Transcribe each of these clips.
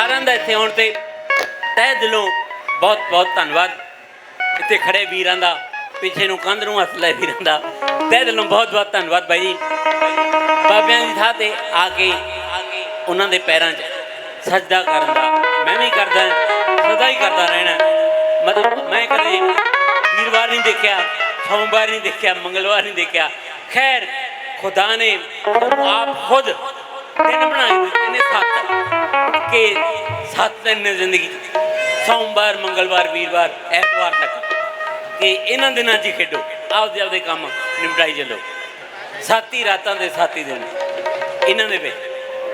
ਸਾਰਿਆਂ ਦਾ ਇੱਥੇ ਆਉਣ ਤੇ ਤਹਿ ਦਿਲੋਂ ਬਹੁਤ ਬਹੁਤ ਧੰਨਵਾਦ। ਇੱਥੇ ਖੜੇ ਵੀਰਾਂ ਦਾ, ਪਿੱਛੇ ਨੂੰ ਕੰਧ ਨੂੰ ਹੱਥ ਲੈ ਵੀਰਾਂ ਦਾ। ਤਹਿ ਦਿਲੋਂ ਬਹੁਤ ਬਹੁਤ ਧੰਨਵਾਦ ਬਾਈ ਜੀ। ਬਾਬਿਆਂ ਦੀ ਥਾਂ ਤੇ ਆ ਕੇ ਉਹਨਾਂ ਦੇ ਪੈਰਾਂ 'ਚ ਸਜਦਾ ਕਰਨ ਦਾ ਮੈਂ ਵੀ ਕਰਦਾ, ਸਦਾ ਹੀ ਕਰਦਾ ਰਹਿਣਾ। ਮਤਲਬ ਮੈਂ ਕਦੇ ਵੀਰਵਾਰ ਨਹੀਂ ਦੇਖਿਆ, ਸੋਮਵਾਰ ਨਹੀਂ ਦੇਖਿਆ, ਮੰਗਲਵਾਰ ਨਹੀਂ ਦੇਖਿਆ। ਖੈਰ, ਖੁਦਾ ਨੇ ਆਪ ਖੁਦ ਦਿਨ ਬਣਾਏ ਦਿੱਤੇ ਨੇ ਸੱਤ। ਕਿ ਸੱਤ ਦਿਨ ਨੇ ਜ਼ਿੰਦਗੀ ਸੋਮਵਾਰ, ਮੰਗਲਵਾਰ, ਵੀਰਵਾਰ, ਐਤਵਾਰ ਤੱਕ ਕਿ ਇਹਨਾਂ ਦਿਨਾਂ 'ਚ ਹੀ ਖੇਡੋ। ਆਪਦੇ ਆਪਦੇ ਕੰਮ ਨਿਪਟਾਈ ਚੱਲੋ। ਸਾਤੀ ਰਾਤਾਂ ਦੇ ਸਾਤੀ ਦਿਨ ਇਹਨਾਂ ਦੇ ਵਿੱਚ।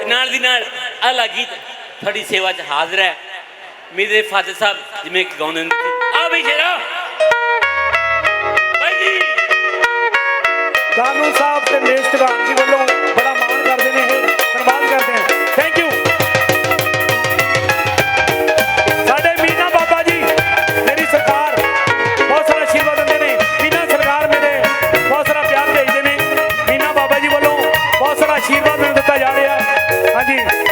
ਨਾਲ ਦੀ ਨਾਲ ਆਹ ਗੀਤ ਤੁਹਾਡੀ ਸੇਵਾ 'ਚ ਹਾਜ਼ਰ ਹੈ। ਮੇਰੇ ਫਾਦਰ ਸਾਹਿਬ, ਜਿਵੇਂ ਗਾਉਂਦੇ ਹੁੰਦੇ ਸੀ ਆ ਵੀ ਸ਼ੇਰਾ ਆਸ਼ੀਰਵਾਦ ਦਿੱਤਾ ਜਾ ਰਿਹਾ ਹਾਂਜੀ ਹਾਂਜੀ।